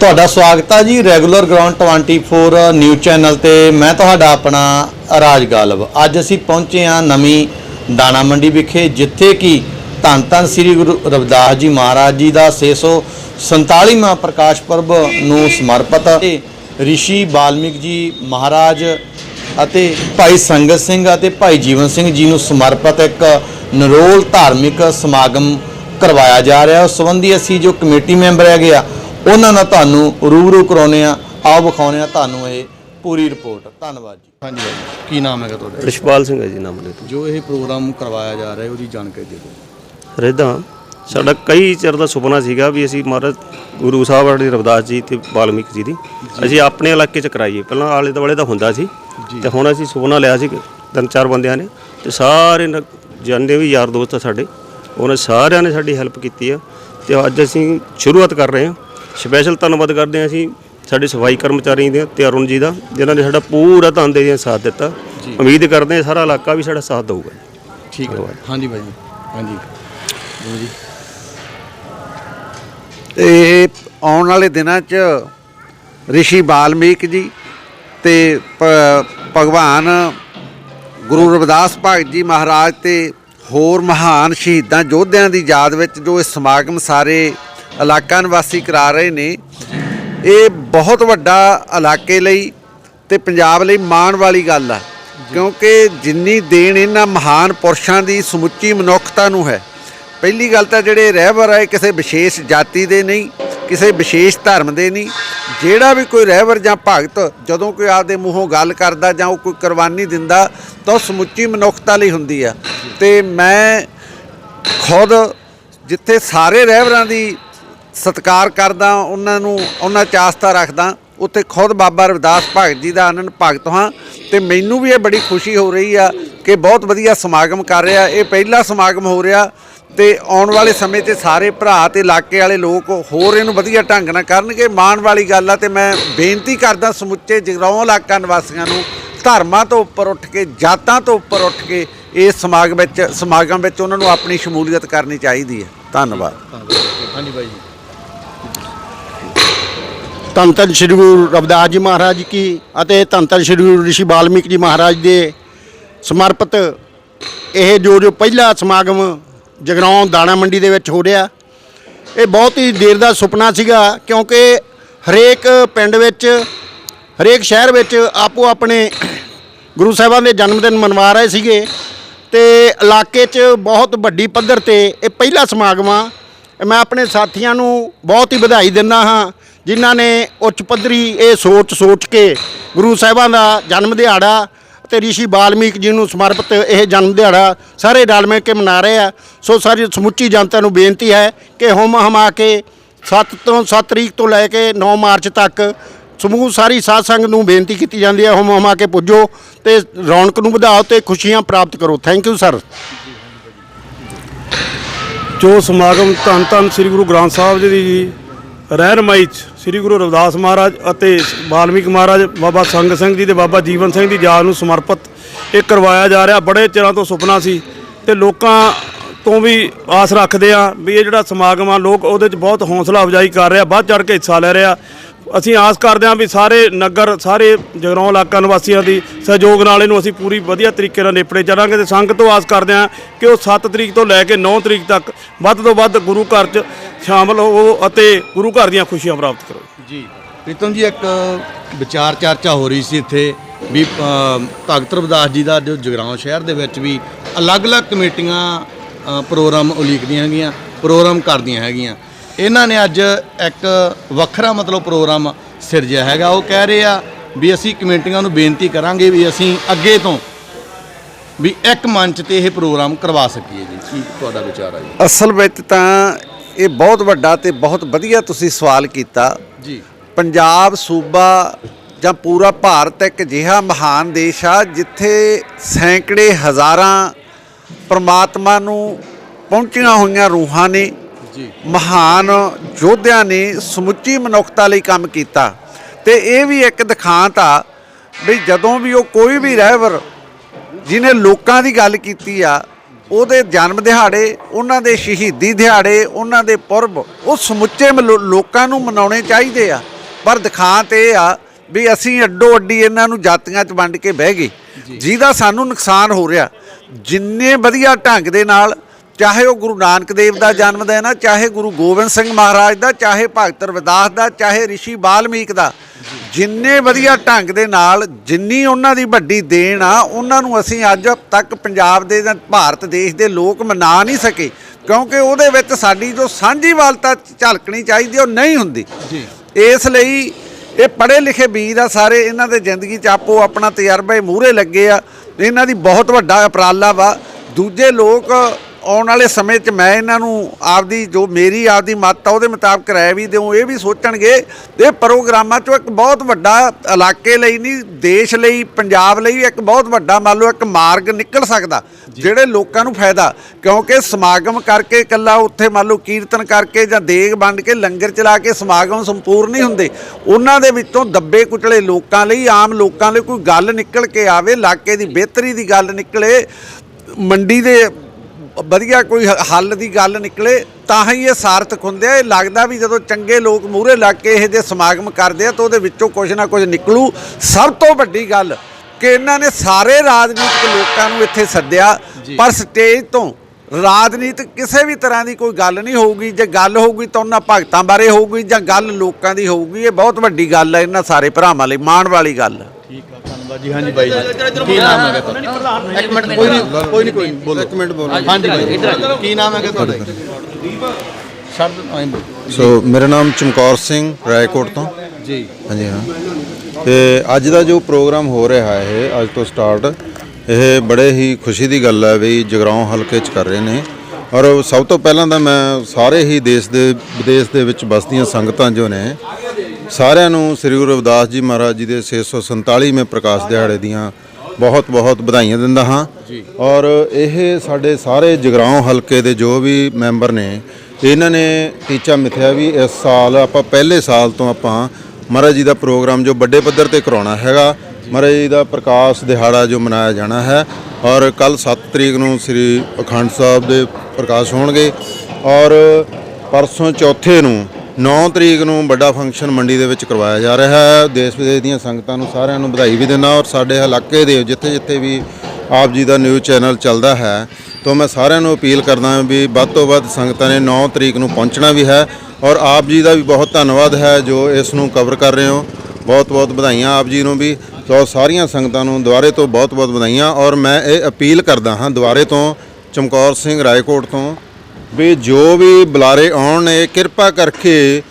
ਤੁਹਾਡਾ ਸਵਾਗਤ ਹੈ ਜੀ ਰੈਗੂਲਰ ਗਰਾਊਂਡ 24 ਨਿਊਜ਼ ਚੈਨਲ ਤੇ। ਮੈਂ ਤੁਹਾਡਾ ਆਪਣਾ ਰਾਜ ਗਾਲਬ ਅੱਜ ਅਸੀਂ ਪਹੁੰਚੇ ਹਾਂ ਨਵੀਂ ਦਾਣਾ ਮੰਡੀ ਵਿਖੇ, ਜਿੱਥੇ ਕਿ ਧੰਨ ਧੰਨ ਸ੍ਰੀ ਗੁਰੂ ਰਵਿਦਾਸ ਜੀ ਮਹਾਰਾਜ ਜੀ ਦਾ 647ਵਾਂ ਪ੍ਰਕਾਸ਼ ਪਰਬ ਨੂੰ ਸਮਰਪਿਤ ਰਿਸ਼ੀ ਬਾਲਮਿਕ ਜੀ ਮਹਾਰਾਜ ਅਤੇ ਭਾਈ ਸੰਗਤ ਸਿੰਘ ਅਤੇ ਭਾਈ ਜੀਵਨ ਸਿੰਘ ਜੀ ਨੂੰ ਸਮਰਪਿਤ ਇੱਕ ਨਰੋਲ ਧਾਰਮਿਕ ਸਮਾਗਮ ਕਰਵਾਇਆ ਜਾ ਰਿਹਾ। ਉਸ ਸੰਬੰਧੀ ਅਸੀਂ ਜੋ ਕਮੇਟੀ ਮੈਂਬਰ ਹੈਗੇ ਆ ਉਹਨਾਂ ਨਾਲ ਤੁਹਾਨੂੰ ਰੂਬਰੂ ਕਰਾਉਨੇ ਆ ਆਓ ਵਿਖਾਉਨੇ ਆ ਤੁਹਾਨੂੰ ਇਹ ਪੂਰੀ ਰਿਪੋਰਟ। ਧੰਨਵਾਦ ਜੀ। ਹਾਂਜੀ ਬਾਈ ਕੀ ਨਾਮ ਹੈਗਾ ਤੁਹਾਡਾ? ਰਿਸ਼ਪਾਲ ਸਿੰਘ ਹੈ ਜੀ ਨਾਮ ਲੈ ਜੋ ਇਹ ਪ੍ਰੋਗਰਾਮ ਕਰਵਾਇਆ ਜਾ ਰਿਹਾ ਉਹਦੀ ਜਾਣਕਾਰੀ ਦੇ ਦਿਓ। ਰੇਦਾ ਸਾਡਾ ਕਈ ਚਿਰ ਦਾ ਸੁਪਨਾ ਸੀਗਾ ਵੀ ਅਸੀਂ ਮਹਾਰਾਜ ਗੁਰੂ ਸਾਹਿਬ ਵਾਲੀ ਰਵਿਦਾਸ ਜੀ ਤੇ ਵਾਲਮੀਕ ਜੀ ਦੀ ਅਸੀਂ ਆਪਣੇ ਇਲਾਕੇ ਚ ਕਰਾਈਏ। ਪਹਿਲਾਂ ਆਲੇ ਦੁਆਲੇ ਦਾ ਹੁੰਦਾ ਸੀ ਤੇ ਹੁਣ ਅਸੀਂ ਸੁਪਨਾ ਲਿਆ ਸੀ ਤਿੰਨ ਚਾਰ ਬੰਦਿਆਂ ਨੇ ਤੇ ਸਾਰੇ ਨ- ਜਿੰਨੇ ਵੀ ਯਾਰ ਦੋਸਤ ਆ ਸਾਡੇ ਉਹਨਾਂ ਸਾਰਿਆਂ ਨੇ ਸਾਡੀ ਹੈਲਪ ਕੀਤੀ ਆ ਤੇ ਅੱਜ ਅਸੀਂ ਸ਼ੁਰੂਆਤ ਕਰ ਰਹੇ ਹਾਂ। ਸਪੈਸ਼ਲ ਧੰਨਵਾਦ ਕਰਦੇ ਹਾਂ ਅਸੀਂ ਸਾਡੇ ਸਫ਼ਾਈ ਕਰਮਚਾਰੀ ਦੇ ਤੇ ਅਰੁਣ ਜੀ ਦਾ ਜਿਨ੍ਹਾਂ ਨੇ ਸਾਡਾ ਪੂਰਾ ਧੰਦੇ ਦੇ ਸਾਥ ਦਿੱਤਾ। ਉਮੀਦ ਕਰਦੇ ਹਾਂ ਸਾਰਾ ਇਲਾਕਾ ਵੀ ਸਾਡਾ ਸਾਥ ਦਊਗਾ ਠੀਕ ਹੈ। ਹਾਂਜੀ ਜੀ। ਹਾਂਜੀ। ਬੋਲੋ ਜੀ। ਇਹ ਆਉਣ ਵਾਲੇ ਦਿਨਾਂ 'ਚ ਰਿਸ਼ੀ ਬਾਲਮੀਕ ਜੀ ਤੇ ਭਗਵਾਨ ਗੁਰੂ ਰਵਿਦਾਸ ਭਗਤ ਜੀ ਮਹਾਰਾਜ ਤੇ ਹੋਰ ਮਹਾਨ ਸ਼ਹੀਦਾਂ ਯੋਧਿਆਂ ਦੀ ਯਾਦ ਵਿੱਚ ਜੋ ਇਹ ਸਮਾਗਮ ਸਾਰੇ ਇਲਾਕਾ ਨਿਵਾਸੀ ਕਰਾ ਰਹੇ ਨੇ। ਇਹ ਬਹੁਤ ਵੱਡਾ ਇਲਾਕੇ ਲਈ ਤੇ ਪੰਜਾਬ ਲਈ ਮਾਣ ਵਾਲੀ ਗੱਲ ਆ। ਕਿਉਂਕਿ ਜਿੰਨੀ ਦੇਣ ਇਹਨਾਂ ਮਹਾਨ ਪੁਰਸ਼ਾਂ ਦੀ ਸਮੁੱਚੀ ਮਨੁੱਖਤਾ ਨੂੰ ਹੈ। ਪਹਿਲੀ ਗੱਲ ਤਾਂ ਜਿਹੜੇ ਰਹਿਬਰ ਆ ਕਿਸੇ ਵਿਸ਼ੇਸ਼ ਜਾਤੀ ਦੇ ਨਹੀਂ, ਕਿਸੇ ਵਿਸ਼ੇਸ਼ ਧਰਮ ਦੇ ਨਹੀਂ। ਜਿਹੜਾ ਵੀ ਕੋਈ ਰਹਿਬਰ ਜਾਂ ਭਗਤ ਜਦੋਂ ਕੋਈ ਆਪਦੇ ਮੂੰਹੋਂ ਗੱਲ ਕਰਦਾ ਜਾਂ ਉਹ ਕੋਈ ਕੁਰਬਾਨੀ ਦਿੰਦਾ, ਤਾਂ ਉਹ ਸਮੁੱਚੀ ਮਨੁੱਖਤਾ ਲਈ ਹੁੰਦੀ ਆ। ਤੇ ਮੈਂ ਖੁਦ ਜਿੱਥੇ ਸਾਰੇ ਰਹਿਬਰਾਂ ਦੀ ਸਤਿਕਾਰ ਕਰਦਾ, ਉਹਨਾਂ ਨੂੰ, ਉਹਨਾਂ 'ਚ ਆਸਥਾ ਰੱਖਦਾ, ਉੱਥੇ ਖੁਦ ਬਾਬਾ ਰਵਿਦਾਸ ਭਗਤ ਜੀ ਦਾ ਆਨੰਦ ਭਗਤ ਹਾਂ। ਤੇ ਮੈਨੂੰ ਵੀ ਇਹ ਬੜੀ ਖੁਸ਼ੀ ਹੋ ਰਹੀ ਆ ਕਿ ਬਹੁਤ ਵਧੀਆ ਸਮਾਗਮ ਕਰ ਰਿਹਾ। ਇਹ ਪਹਿਲਾ ਸਮਾਗਮ ਹੋ ਰਿਹਾ ਤੇ ਆਉਣ ਵਾਲੇ ਸਮੇਂ 'ਤੇ ਸਾਰੇ ਭਰਾ ਤੇ ਇਲਾਕੇ ਵਾਲੇ ਲੋਕ ਹੋਰ ਇਹਨੂੰ ਵਧੀਆ ਢੰਗ ਨਾਲ ਕਰਨਗੇ। ਮਾਣ ਵਾਲੀ ਗੱਲ ਆ ਤੇ ਮੈਂ ਬੇਨਤੀ ਕਰਦਾ ਸਮੁੱਚੇ ਜਗਰਾਉਂ ਇਲਾਕਾ ਨਿਵਾਸੀਆਂ ਨੂੰ, ਧਰਮਾਂ ਤੋਂ ਉੱਪਰ ਉੱਠ ਕੇ, ਜਾਤਾਂ ਤੋਂ ਉੱਪਰ ਉੱਠ ਕੇ ਇਸ ਸਮਾਗਮ ਵਿੱਚ ਸਮਾਗਮ ਵਿੱਚ ਉਹਨਾਂ ਨੂੰ ਆਪਣੀ ਸ਼ਮੂਲੀਅਤ ਕਰਨੀ ਚਾਹੀਦੀ ਹੈ। ਧੰਨਵਾਦ। ਹਾਂਜੀ ਬਾਈ ਜੀ। ਧੰਨ ਧੰਨ ਸ੍ਰੀ ਗੁਰੂ ਰਵਿਦਾਸ ਜੀ ਮਹਾਰਾਜ ਕੀ ਅਤੇ ਧੰਨ ਧੰਨ ਸ੍ਰੀ ਗੁਰੂ ਰਿਸ਼ੀ ਬਾਲਮੀਕ ਜੀ ਮਹਾਰਾਜ ਦੇ ਸਮਰਪਿਤ ਇਹ ਜੋ ਜੋ ਪਹਿਲਾ ਸਮਾਗਮ ਜਗਰਾਉਂ ਦਾਣਾ ਮੰਡੀ ਦੇ ਵਿੱਚ ਹੋ ਰਿਹਾ, ਇਹ ਬਹੁਤ ਹੀ ਦੇਰ ਦਾ ਸੁਪਨਾ ਸੀਗਾ ਕਿਉਂਕਿ ਹਰੇਕ ਪਿੰਡ ਵਿੱਚ, ਹਰੇਕ ਸ਼ਹਿਰ ਵਿੱਚ ਆਪੋ ਆਪਣੇ ਗੁਰੂ ਸਾਹਿਬਾਨ ਦੇ ਜਨਮ ਦਿਨ ਮਨਵਾ ਰਹੇ ਸੀਗੇ ਤੇ ਇਲਾਕੇ 'ਚ ਬਹੁਤ ਵੱਡੀ ਪੱਧਰ ਤੇ ਇਹ ਪਹਿਲਾ ਸਮਾਗਮ ਆ। ਮੈਂ ਆਪਣੇ ਸਾਥੀਆਂ ਨੂੰ ਬਹੁਤ ਹੀ ਵਧਾਈ ਦਿੰਦਾ ਹਾਂ, ਜਿਨ੍ਹਾਂ ਨੇ ਉੱਚ ਪੱਧਰੀ ਇਹ ਸੋਚ ਸੋਚ ਕੇ ਗੁਰੂ ਸਾਹਿਬਾਂ ਦਾ ਜਨਮ ਦਿਹਾੜਾ ਤੇ ਰਿਸ਼ੀ ਬਾਲਮੀਕ ਜੀ ਨੂੰ ਸਮਰਪਿਤ ਇਹ ਜਨਮ ਦਿਹਾੜਾ ਸਾਰੇ ਰਲ ਮਿਲ ਕੇ ਮਨਾ ਰਹੇ ਆ। ਸੋ ਸਾਰੀ ਸਮੁੱਚੀ ਜਨਤਾ ਨੂੰ ਬੇਨਤੀ ਹੈ ਕਿ ਹੁਮ ਹਮਾ ਕੇ 7 ਤੋਂ 7 ਤਰੀਕ ਤੋਂ ਲੈ ਕੇ 9 ਮਾਰਚ ਤੱਕ ਸਮੂਹ ਸਾਰੀ ਸਾਧ ਸੰਗਤ ਨੂੰ ਬੇਨਤੀ ਕੀਤੀ ਜਾਂਦੀ ਹੈ, ਹੁਮ ਹਮਾ ਕੇ ਪੁੱਜੋ ਤੇ ਰੌਣਕ ਨੂੰ ਵਧਾਓ ਤੇ ਖੁਸ਼ੀਆਂ ਪ੍ਰਾਪਤ ਕਰੋ। ਥੈਂਕ ਯੂ ਸਰ ਜੋ ਸਮਾਗਮ ਧੰਨ ਧੰਨ ਸ੍ਰੀ ਗੁਰੂ ਗ੍ਰੰਥ ਸਾਹਿਬ ਜੀ ਦੀ ਰਹਿਨਮਾਈ 'ਚ ਸ੍ਰੀ ਗੁਰੂ ਰਵਿਦਾਸ ਮਹਾਰਾਜ ਅਤੇ ਵਾਲਮੀਕ ਮਹਾਰਾਜ ਬਾਬਾ ਸੰਗ ਸਿੰਘ ਜੀ ਤੇ ਬਾਬਾ ਜੀਵਨ ਸਿੰਘ ਦੀ ਯਾਦ ਨੂੰ ਸਮਰਪਿਤ ਇਹ ਕਰਵਾਇਆ ਜਾ ਰਿਹਾ। ਬੜੇ ਚਿਰਾਂ ਤੋਂ ਸੁਪਨਾ ਸੀ ਤੇ ਲੋਕਾਂ ਤੋਂ ਵੀ ਆਸ ਰੱਖਦੇ ਆ ਵੀ ਇਹ ਜਿਹੜਾ ਸਮਾਗਮ ਆ, ਲੋਕ ਉਹਦੇ 'ਚ ਬਹੁਤ ਹੌਸਲਾ ਅਫਜ਼ਾਈ ਕਰ ਰਿਹਾ, ਵੱਧ ਚੜ ਕੇ ਹਿੱਸਾ ਲੈ ਰਿਹਾ। ਅਸੀਂ ਆਸ ਕਰਦੇ ਹਾਂ ਵੀ ਸਾਰੇ ਨਗਰ, ਸਾਰੇ ਜਗਰਾਉਂ ਇਲਾਕਾ ਨਿਵਾਸੀਆਂ ਦੀ ਸਹਿਯੋਗ ਨਾਲ ਇਹਨੂੰ ਅਸੀਂ ਪੂਰੀ ਵਧੀਆ ਤਰੀਕੇ ਨਾਲ ਨੇਪੜੇ ਚੱਲਾਂਗੇ ਤੇ ਸੰਗਤ ਤੋਂ ਆਸ ਕਰਦੇ ਹਾਂ ਕਿ ਉਹ 7 ਤਰੀਕ ਤੋਂ ਲੈ ਕੇ 9 ਤਰੀਕ ਤੱਕ ਵੱਧ ਤੋਂ ਵੱਧ ਗੁਰੂ ਘਰ 'ਚ ਸ਼ਾਮਲ ਹੋਵੋ ਅਤੇ ਗੁਰੂ ਘਰ ਦੀਆਂ ਖੁਸ਼ੀਆਂ ਪ੍ਰਾਪਤ ਕਰੋ। ਜੀ। ਪ੍ਰੀਤਮ ਜੀ, ਇੱਕ ਵਿਚਾਰ ਚਰਚਾ ਹੋ ਰਹੀ ਸੀ ਇੱਥੇ ਵੀ ਭਗਤ ਰਵਿਦਾਸ ਜੀ ਦਾ ਜੋ ਜਗਰਾਉਂ ਸ਼ਹਿਰ ਦੇ ਵਿੱਚ ਵੀ ਅਲੱਗ-ਅਲੱਗ ਕਮੇਟੀਆਂ ਪ੍ਰੋਗਰਾਮ ਉਲੀਕਦੀਆਂ ਹੈਗੀਆਂ, ਪ੍ਰੋਗਰਾਮ ਕਰਦੀਆਂ ਹੈਗੀਆਂ। ਇਹਨਾਂ ਨੇ ਅੱਜ ਇੱਕ ਵੱਖਰਾ ਮਤਲਬ ਪ੍ਰੋਗਰਾਮ ਸਿਰਜਿਆ ਹੈਗਾ। ਉਹ ਕਹਿ ਰਹੇ ਆ ਵੀ ਅਸੀਂ ਕਮੇਟੀਆਂ ਨੂੰ ਬੇਨਤੀ ਕਰਾਂਗੇ ਵੀ ਅਸੀਂ ਅੱਗੇ ਤੋਂ ਵੀ ਇੱਕ ਮੰਚ ਤੇ ਇਹ ਪ੍ਰੋਗਰਾਮ ਕਰਵਾ ਸਕੀਏ ਜੀ। ਕੀ ਤੁਹਾਡਾ ਵਿਚਾਰ ਹੈ ਜੀ? ਅਸਲ ਵਿੱਚ ਤਾਂ ਇਹ ਬਹੁਤ ਵੱਡਾ ਤੇ ਬਹੁਤ ਵਧੀਆ ਤੁਸੀਂ ਸਵਾਲ ਕੀਤਾ। ਜੀ। ਪੰਜਾਬ ਸੂਬਾ ਜਾਂ ਪੂਰਾ ਭਾਰਤ ਇੱਕ ਅਜਿਹਾ ਮਹਾਨ ਦੇਸ਼ ਆ ਜਿੱਥੇ ਸੈਂਕੜੇ ਹਜ਼ਾਰਾਂ ਪ੍ਰਮਾਤਮਾ ਨੂੰ ਪਹੁੰਚੀਆਂ ਹੋਈਆਂ ਰੂਹਾਂ ਨੇ। ਮਹਾਨ ਯੋਧਿਆਂ ਨੇ ਸਮੁੱਚੀ ਮਨੁੱਖਤਾ ਲਈ ਕੰਮ ਕੀਤਾ। ਤੇ ਇਹ ਵੀ ਇੱਕ ਦਿਖਾਂਤ ਆ ਵੀ ਜਦੋਂ ਵੀ ਉਹ ਕੋਈ ਵੀ ਰਹਿਬਰ ਜਿਹਨੇ ਲੋਕਾਂ ਦੀ ਗੱਲ ਕੀਤੀ ਆ ਉਹਦੇ ਜਨਮ ਦਿਹਾੜੇ ਉਹਨਾਂ ਦੇ ਸ਼ਹੀਦੀ ਦਿਹਾੜੇ ਉਹਨਾਂ ਦੇ ਪੁਰਬ ਉਹ ਸਮੁੱਚੇ ਲੋਕਾਂ ਨੂੰ ਮਨਾਉਣੇ ਚਾਹੀਦੇ ਆ। ਪਰ ਦਿਖਾਂਤ ਇਹ ਆ ਵੀ ਅਸੀਂ ਅੱਡੋ ਅੱਡੀ ਇਹਨਾਂ ਨੂੰ ਜਾਤੀਆਂ 'ਚ ਵੰਡ ਕੇ ਬਹਿ ਗਏ। ਜਿਹਦਾ ਸਾਨੂੰ ਨੁਕਸਾਨ ਹੋ ਰਿਹਾ। ਜਿੰਨੇ ਵਧੀਆ ਢੰਗ ਦੇ ਨਾਲ ਚਾਹੇ ਉਹ ਗੁਰੂ ਨਾਨਕ ਦੇਵ ਦਾ ਜਨਮ ਦਿਨ ਆ ਚਾਹੇ ਗੁਰੂ ਗੋਬਿੰਦ ਸਿੰਘ ਮਹਾਰਾਜ ਦਾ ਚਾਹੇ ਭਗਤ ਰਵਿਦਾਸ ਦਾ ਚਾਹੇ ਰਿਸ਼ੀ ਬਾਲਮੀਕ ਦਾ ਜਿੰਨੇ ਵਧੀਆ ਢੰਗ ਦੇ ਨਾਲ ਜਿੰਨੀ ਉਹਨਾਂ ਦੀ ਵੱਡੀ ਦੇਣ ਆ ਉਹਨਾਂ ਨੂੰ ਅਸੀਂ ਅੱਜ ਤੱਕ ਪੰਜਾਬ ਦੇ ਜਾਂ ਭਾਰਤ ਦੇਸ਼ ਦੇ ਲੋਕ ਮਨਾ ਨਹੀਂ ਸਕੇ ਕਿਉਂਕਿ ਉਹਦੇ ਵਿੱਚ ਸਾਡੀ ਜੋ ਸਾਂਝੀਵਾਲਤਾ ਝਲਕਣੀ ਚਾਹੀਦੀ ਉਹ ਨਹੀਂ ਹੁੰਦੀ। ਜੀ। ਇਸ ਲਈ ਇਹ ਪੜ੍ਹੇ ਲਿਖੇ ਵੀਰ ਆ ਸਾਰੇ ਇਹਨਾਂ ਦੇ ਜ਼ਿੰਦਗੀ 'ਚ ਆਪੋ ਆਪਣਾ ਤਜਰਬਾ ਮੂਹਰੇ ਲੱਗੇ ਆ ਇਹਨਾਂ ਦੀ ਬਹੁਤ ਵੱਡਾ ਉਪਰਾਲਾ ਵਾ। ਦੂਜੇ ਲੋਕ ਆਉਣ ਵਾਲੇ ਸਮੇਂ 'ਚ ਮੈਂ ਇਹਨਾਂ ਨੂੰ ਆਪਦੀ ਜੋ ਮੇਰੀ ਆਪਦੀ ਮੱਤ ਆ ਉਹਦੇ ਮੁਤਾਬਕ ਰਾਏ ਵੀ ਦਿਉ ਇਹ ਵੀ ਸੋਚਣਗੇ। ਇਹ ਪ੍ਰੋਗਰਾਮਾਂ 'ਚੋਂ ਇੱਕ ਬਹੁਤ ਵੱਡਾ ਇਲਾਕੇ ਲਈ ਨਹੀਂ ਦੇਸ਼ ਲਈ ਪੰਜਾਬ ਲਈ ਇੱਕ ਬਹੁਤ ਵੱਡਾ ਮੰਨ ਲਓ ਇੱਕ ਮਾਰਗ ਨਿਕਲ ਸਕਦਾ ਜਿਹੜੇ ਲੋਕਾਂ ਨੂੰ ਫਾਇਦਾ ਕਿਉਂਕਿ ਸਮਾਗਮ ਕਰਕੇ ਇਕੱਲਾ ਉੱਥੇ ਮੰਨ ਲਓ ਕੀਰਤਨ ਕਰਕੇ ਜਾਂ ਦੇਗ ਵੰਡ ਕੇ ਲੰਗਰ ਚਲਾ ਕੇ ਸਮਾਗਮ ਸੰਪੂਰਨ ਨਹੀਂ ਹੁੰਦੇ ਉਹਨਾਂ ਦੇ ਵਿੱਚੋਂ ਦੱਬੇ ਕੁਚਲੇ ਲੋਕਾਂ ਲਈ ਆਮ ਲੋਕਾਂ ਲਈ ਕੋਈ ਗੱਲ ਨਿਕਲ ਕੇ ਆਵੇ ਇਲਾਕੇ ਦੀ ਬਿਹਤਰੀ ਦੀ ਗੱਲ ਨਿਕਲੇ ਮੰਡੀ ਦੇ ਵਧੀਆ ਕੋਈ ਹੱਲ ਦੀ ਗੱਲ ਨਿਕਲੇ ਤਾਂ ਹੀ ਇਹ ਸਾਰਥਕ ਹੁੰਦੇ ਆ। ਇਹ ਲੱਗਦਾ ਵੀ ਜਦੋਂ ਚੰਗੇ ਲੋਕ ਮੂਹਰੇ ਲੱਗ ਕੇ ਇਹ ਜੇ ਸਮਾਗਮ ਕਰਦੇ ਆ ਤਾਂ ਉਹਦੇ ਵਿੱਚੋਂ ਕੁਝ ਨਾ ਕੁਝ ਨਿਕਲੂ। ਸਭ ਤੋਂ ਵੱਡੀ ਗੱਲ ਕਿ ਇਹਨਾਂ ਨੇ ਸਾਰੇ ਰਾਜਨੀਤਿਕ ਲੋਕਾਂ ਨੂੰ ਇੱਥੇ ਸੱਦਿਆ ਪਰ ਸਟੇਜ ਤੋਂ ਰਾਜਨੀਤਿਕ ਕਿਸੇ ਵੀ ਤਰ੍ਹਾਂ ਦੀ ਕੋਈ ਗੱਲ ਨਹੀਂ ਹੋਊਗੀ। ਜੇ ਗੱਲ ਹੋਊਗੀ ਤਾਂ ਉਹਨਾਂ ਭਗਤਾਂ ਬਾਰੇ ਹੋਊਗੀ ਜਾਂ ਗੱਲ ਲੋਕਾਂ ਦੀ ਹੋਊਗੀ। ਇਹ ਬਹੁਤ ਵੱਡੀ ਗੱਲ ਹੈ ਇਹਨਾਂ ਸਾਰੇ ਭਰਾਵਾਂ ਲਈ ਮਾਣ ਵਾਲੀ ਗੱਲ। ਹੈ ਠੀਕ ਆ ਧੰਨਵਾਦ ਜੀ। ਹਾਂਜੀ ਬਾਈ ਜੀ। ਕੀ ਨਾਮ ਹੈਗਾ ਤੁਹਾਡਾ? ਇੱਕ ਮਿੰਟ ਕੋਈ ਨਹੀਂ ਕੋਈ ਨਹੀਂ ਕੋਈ ਨਹੀਂ ਬੋਲੋ। ਇੱਕ ਮਿੰਟ ਬੋਲੋ। ਹਾਂਜੀ ਬਾਈ ਕੀ ਨਾਮ ਹੈਗਾ ਤੁਹਾਡਾ? ਛੱਡ ਦੋ ਐਂ ਬੋਲੋ। ਸੋ ਮੇਰਾ ਨਾਮ ਚਮਕੌਰ ਸਿੰਘ ਰਾਏਕੋਟ ਤੋਂ। ਜੀ। ਹਾਂਜੀ ਹਾਂ। ਤੇ ਅੱਜ ਦਾ ਜੋ ਪ੍ਰੋਗਰਾਮ ਹੋ ਰਿਹਾ ਹੈ ਅੱਜ ਤੋਂ ਸਟਾਰਟ ਇਹ ਬੜੇ ਹੀ ਖੁਸ਼ੀ ਦੀ ਗੱਲ ਹੈ ਵੀ ਜਗਰਾਉਂ ਹਲਕੇ 'ਚ ਕਰ ਰਹੇ ਨੇ। ਔਰ ਸਭ ਤੋਂ ਪਹਿਲਾਂ ਤਾਂ ਮੈਂ ਸਾਰੇ ਹੀ ਦੇਸ਼ ਦੇ ਵਿਦੇਸ਼ ਦੇ ਵਿੱਚ ਵਸਦੀਆਂ ਸੰਗਤਾਂ ਜੋ ਨੇ ਸਾਰਿਆਂ ਨੂੰ ਸ੍ਰੀ ਗੁਰੂ ਰਵਿਦਾਸ ਜੀ ਮਹਾਰਾਜ ਜੀ ਦੇ 647ਵੇਂ ਪ੍ਰਕਾਸ਼ ਦਿਹਾੜੇ ਦੀਆਂ ਬਹੁਤ ਬਹੁਤ ਵਧਾਈਆਂ ਦਿੰਦਾ ਹਾਂ। ਔਰ ਇਹ ਸਾਡੇ ਸਾਰੇ ਜਗਰਾਉਂ ਹਲਕੇ ਦੇ ਜੋ ਵੀ ਮੈਂਬਰ ਨੇ ਇਹਨਾਂ ਨੇ ਟੀਚਾ ਮਿਥਿਆ ਵੀ ਇਸ ਸਾਲ ਆਪਾਂ ਪਹਿਲੇ ਸਾਲ ਤੋਂ ਆਪਾਂ ਮਹਾਰਾਜ ਜੀ ਦਾ ਪ੍ਰੋਗਰਾਮ ਜੋ ਵੱਡੇ ਪੱਧਰ ਤੇ ਕਰਾਉਣਾ ਹੈਗਾ ਮਹਾਰਾਜ ਜੀ ਦਾ ਪ੍ਰਕਾਸ਼ ਦਿਹਾੜਾ ਜੋ ਮਨਾਇਆ ਜਾਣਾ ਹੈ ਔਰ ਕੱਲ 7 ਤਰੀਕ ਨੂੰ ਸ੍ਰੀ ਅਖੰਡ ਸਾਹਿਬ ਦੇ ਪ੍ਰਕਾਸ਼ ਹੋਣਗੇ ਔਰ ਪਰਸੋਂ ਚੌਥੇ ਨੂੰ 9 ਤਰੀਕ ਨੂੰ ਵੱਡਾ ਫੰਕਸ਼ਨ ਮੰਡੀ ਦੇ ਵਿੱਚ ਕਰਵਾਇਆ ਜਾ ਰਿਹਾ ਹੈ। ਦੇਸ਼ ਵਿਦੇਸ਼ ਦੀਆਂ ਸੰਗਤਾਂ ਨੂੰ ਸਾਰਿਆਂ ਨੂੰ ਵਧਾਈ ਵੀ ਦਿੰਦਾ ਔਰ ਸਾਡੇ ਇਲਾਕੇ ਦੇ ਜਿੱਥੇ ਜਿੱਥੇ ਵੀ ਆਪ ਜੀ ਦਾ ਨਿਊਜ਼ ਚੈਨਲ ਚੱਲਦਾ ਹੈ ਤੋਂ ਮੈਂ ਸਾਰਿਆਂ ਨੂੰ ਅਪੀਲ ਕਰਦਾ ਵੀ ਵੱਧ ਤੋਂ ਵੱਧ ਸੰਗਤਾਂ ਨੇ 9 ਤਰੀਕ ਨੂੰ ਪਹੁੰਚਣਾ ਵੀ ਹੈ ਔਰ ਆਪ ਜੀ ਦਾ ਵੀ ਬਹੁਤ ਧੰਨਵਾਦ ਹੈ ਜੋ ਇਸ ਨੂੰ ਕਵਰ ਕਰ ਰਹੇ ਹੋ। ਬਹੁਤ ਬਹੁਤ ਵਧਾਈਆਂ ਆਪ ਜੀ ਨੂੰ ਵੀ ਸੋ ਸਾਰੀਆਂ ਸੰਗਤਾਂ ਨੂੰ ਦੁਆਰੇ ਤੋਂ ਬਹੁਤ ਬਹੁਤ ਵਧਾਈਆਂ ਔਰ ਮੈਂ ਇਹ ਅਪੀਲ ਕਰਦਾ ਹਾਂ ਦੁਆਰੇ ਤੋਂ ਚਮਕੌਰ ਸਿੰਘ ਰਾਏਕੋਟ ਤੋਂ ਵੀ ਜੋ ਵੀ ਬੁਲਾਰੇ ਆਉਣ ਨੇ ਕਿਰਪਾ ਕਰਕੇ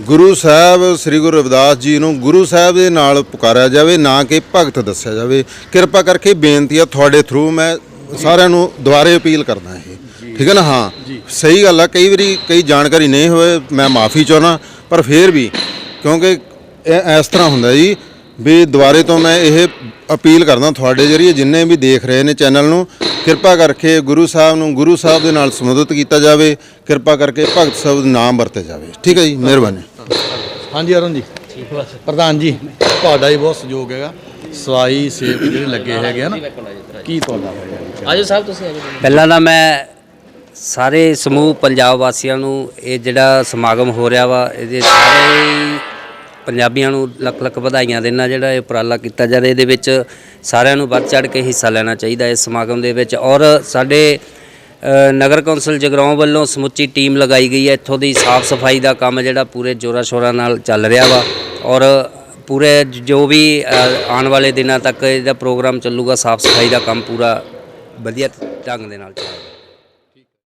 ਗੁਰੂ ਸਾਹਿਬ ਸ੍ਰੀ ਗੁਰੂ ਰਵਿਦਾਸ ਜੀ ਨੂੰ ਗੁਰੂ ਸਾਹਿਬ ਦੇ ਨਾਲ ਪੁਕਾਰਿਆ ਜਾਵੇ ਨਾ ਕਿ ਭਗਤ ਦੱਸਿਆ ਜਾਵੇ। ਕਿਰਪਾ ਕਰਕੇ ਬੇਨਤੀ ਆ ਤੁਹਾਡੇ ਥਰੂ ਮੈਂ ਸਾਰਿਆਂ ਨੂੰ ਦੁਬਾਰੇ ਅਪੀਲ ਕਰਦਾ ਇਹ। ਠੀਕ ਹੈ ਨਾ? ਹਾਂ। ਸਹੀ ਗੱਲ ਆ ਕਈ ਵਾਰੀ ਕਈ ਜਾਣਕਾਰੀ ਨਹੀਂ ਹੋਏ ਮੈਂ ਮਾਫੀ ਚਾਹੁੰਦਾ ਪਰ ਫੇਰ ਵੀ ਕਿਉਂਕਿ ਇਹ ਇਸ ਤਰ੍ਹਾਂ ਹੁੰਦਾ ਜੀ ਵੀ ਦੁਬਾਰੇ ਤੋਂ ਮੈਂ ਇਹ ਅਪੀਲ ਕਰਦਾ ਤੁਹਾਡੇ ਜਰੀਏ ਜਿੰਨੇ ਵੀ ਦੇਖ ਰਹੇ ਨੇ ਚੈਨਲ ਨੂੰ ਕਿਰਪਾ ਕਰਕੇ ਗੁਰੂ ਸਾਹਿਬ ਨੂੰ ਗੁਰੂ ਸਾਹਿਬ ਦੇ ਨਾਲ ਸੰਬੋਧਿਤ ਕੀਤਾ ਜਾਵੇ ਕਿਰਪਾ ਕਰਕੇ ਭਗਤ ਸਾਹਿਬ ਦਾ ਨਾਮ ਵਰਤੇ ਜਾਵੇ। ਠੀਕ ਹੈ ਜੀ ਮਿਹਰਬਾਨੀ। ਹਾਂਜੀ ਅਰੁਣ ਜੀ। ਪ੍ਰਧਾਨ ਜੀ ਤੁਹਾਡਾ ਹੀ ਬਹੁਤ ਸਹਿਯੋਗ ਹੈਗਾ। ਸਵਾਈ ਸੇਵਕ ਜਿਹੜੇ ਲੱਗੇ ਹੈਗੇ ਆ ਨਾ ਕੀ ਤੁਹਾਡਾ ਆਜੋ ਸਾਹਿਬ ਤੁਸੀਂ ਆਜੋ। ਪਹਿਲਾਂ ਤਾਂ ਮੈਂ ਸਾਰੇ ਸਮੂਹ ਪੰਜਾਬ ਵਾਸੀਆਂ ਨੂੰ ਇਹ ਜਿਹੜਾ ਸਮਾਗਮ ਹੋ ਰਿਹਾ ਵਾ ਇਹਦੇ ਸਾਰੇ ਪੰਜਾਬੀਆਂ ਨੂੰ ਲੱਖ ਲੱਖ ਵਧਾਈਆਂ ਦੇਣਾ ਜਿਹੜਾ ਇਹ ਉਪਰਾਲਾ ਕੀਤਾ ਜਾ ਰਿਹਾ ਇਹਦੇ ਵਿੱਚ ਸਾਰਿਆਂ ਨੂੰ ਵੱਧ ਚੜ ਕੇ ਹਿੱਸਾ ਲੈਣਾ ਚਾਹੀਦਾ ਇਸ ਸਮਾਗਮ ਦੇ ਵਿੱਚ। ਔਰ ਸਾਡੇ ਨਗਰ ਕੌਂਸਲ ਜਗਰਾਉਂ ਵੱਲੋਂ ਸਮੁੱਚੀ ਟੀਮ ਲਗਾਈ ਗਈ ਹੈ। ਇੱਥੋਂ ਦੀ ਸਾਫ਼ ਸਫ਼ਾਈ ਦਾ ਕੰਮ ਜਿਹੜਾ ਪੂਰੇ ਜੋਰਾ ਸ਼ੋਰਾਂ ਨਾਲ ਚੱਲ ਰਿਹਾ ਵਾ। ਔਰ ਪੂਰੇ ਜੋ ਵੀ ਆਉਣ ਵਾਲੇ ਦਿਨਾਂ ਤੱਕ ਇਹਦਾ ਪ੍ਰੋਗਰਾਮ ਚੱਲੂਗਾ, ਸਾਫ਼ ਸਫ਼ਾਈ ਦਾ ਕੰਮ ਪੂਰਾ ਵਧੀਆ ਢੰਗ ਦੇ ਨਾਲ ਚੱਲੇਗਾ।